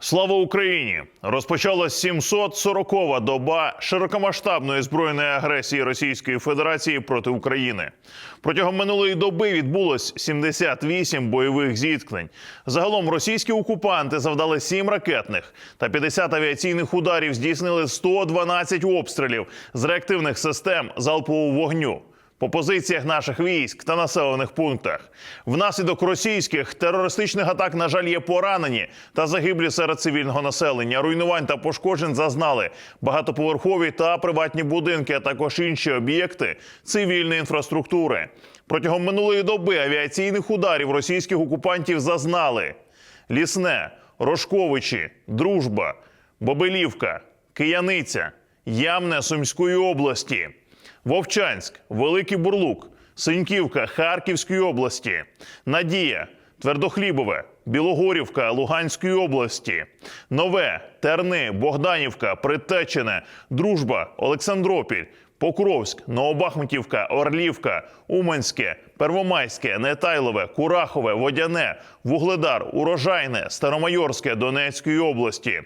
Слава Україні! Розпочалась 740-та доба широкомасштабної збройної агресії Російської Федерації проти України. Протягом минулої доби відбулось 78 бойових зіткнень. Загалом російські окупанти завдали 7 ракетних та 50 авіаційних ударів, здійснили 112 обстрілів з реактивних систем залпового вогню по позиціях наших військ та населених пунктах. Внаслідок російських терористичних атак, на жаль, є поранені та загиблі серед цивільного населення. Руйнувань та пошкоджень зазнали багатоповерхові та приватні будинки, а також інші об'єкти цивільної інфраструктури. Протягом минулої доби авіаційних ударів російських окупантів зазнали Лісне, Рожковичі, Дружба, Бобилівка, Кияниця, Ямне Сумської області. Вовчанськ, Великий Бурлук, Синьківка Харківської області, Надія, Твердохлібове, Білогорівка Луганської області, Нове, Терни, Богданівка, Притечене, Дружба, Олександропіль, Покровськ, Новобахмутівка, Орлівка, Уманське, Первомайське, Нетайлове, Курахове, Водяне, Вугледар, Урожайне, Старомайорське Донецької області.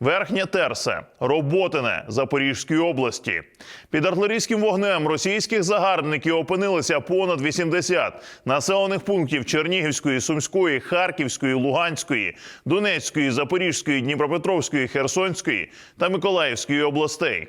Верхня Терса, Роботине Запорізької області. Під артилерійським вогнем російських загарбників опинилися понад 80 населених пунктів Чернігівської, Сумської, Харківської, Луганської, Донецької, Запорізької, Дніпропетровської, Херсонської та Миколаївської областей.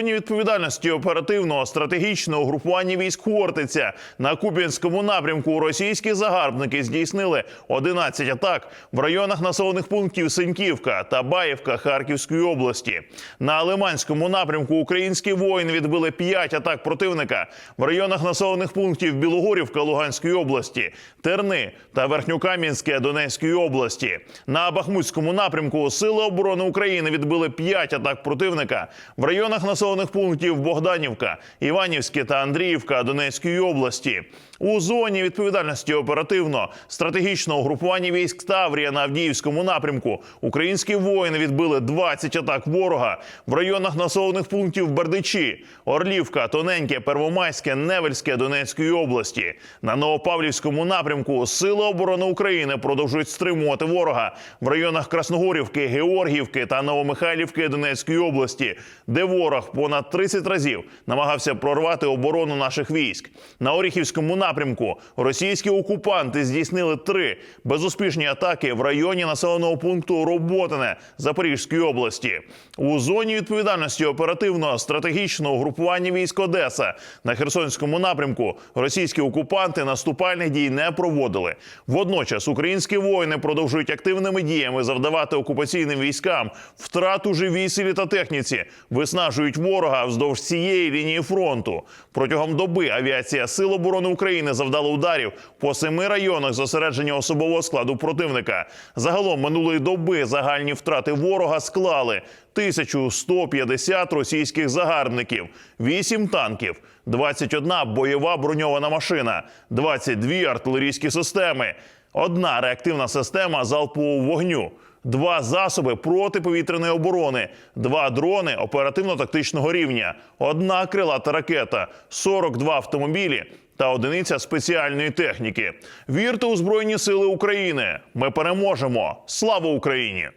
відповідальності оперативного стратегічного групування військ Хортиця на Куп'янському напрямку російські загарбники здійснили 11 атак в районах населених пунктів Синьківка та Баївка Харківської області. На Лиманському напрямку українські воїни відбили 5 атак противника в районах населених пунктів Білогорівка Луганської області, Терни та Верхньокам'янське Донецької області. На Бахмутському напрямку Сили оборони України відбили 5 атак противника в районах населених пунктів Богданівка, Іванівське та Андріївка Донецької області. У зоні відповідальності оперативно стратегічного групування військ Таврія на Авдіївському напрямку українські воїни відбили 20 атак ворога в районах населених пунктів Бердичі, Орлівка, Тоненьке, Первомайське, Невельське Донецької області. На Новопавлівському напрямку Сили оборони України продовжують стримувати ворога в районах Красногорівки, Георгіївки та Новомихайлівки Донецької області, де ворог понад 30 разів намагався прорвати оборону наших військ. На Оріхівському напрямку російські окупанти здійснили три безуспішні атаки в районі населеного пункту Роботине Запорізької області. У зоні відповідальності оперативного стратегічного групування військ Одеса на Херсонському напрямку російські окупанти наступальних дій не проводили. Водночас українські воїни продовжують активними діями завдавати окупаційним військам втрату живій силі та техніці, виснажують ворога вздовж цієї лінії фронту. Протягом доби авіація Сил оборони України завдала ударів по семи районах зосередження особового складу противника. Загалом минулої доби загальні втрати ворога склали 1150 російських загарбників, 8 танків, 21 бойова броньована машина, 22 артилерійські системи, одна реактивна система залпового вогню. Два засоби протиповітряної оборони, два дрони оперативно-тактичного рівня, одна крилата ракета, 42 автомобілі та одиниця спеціальної техніки. Вірте у Збройні Сили України! Ми переможемо! Слава Україні!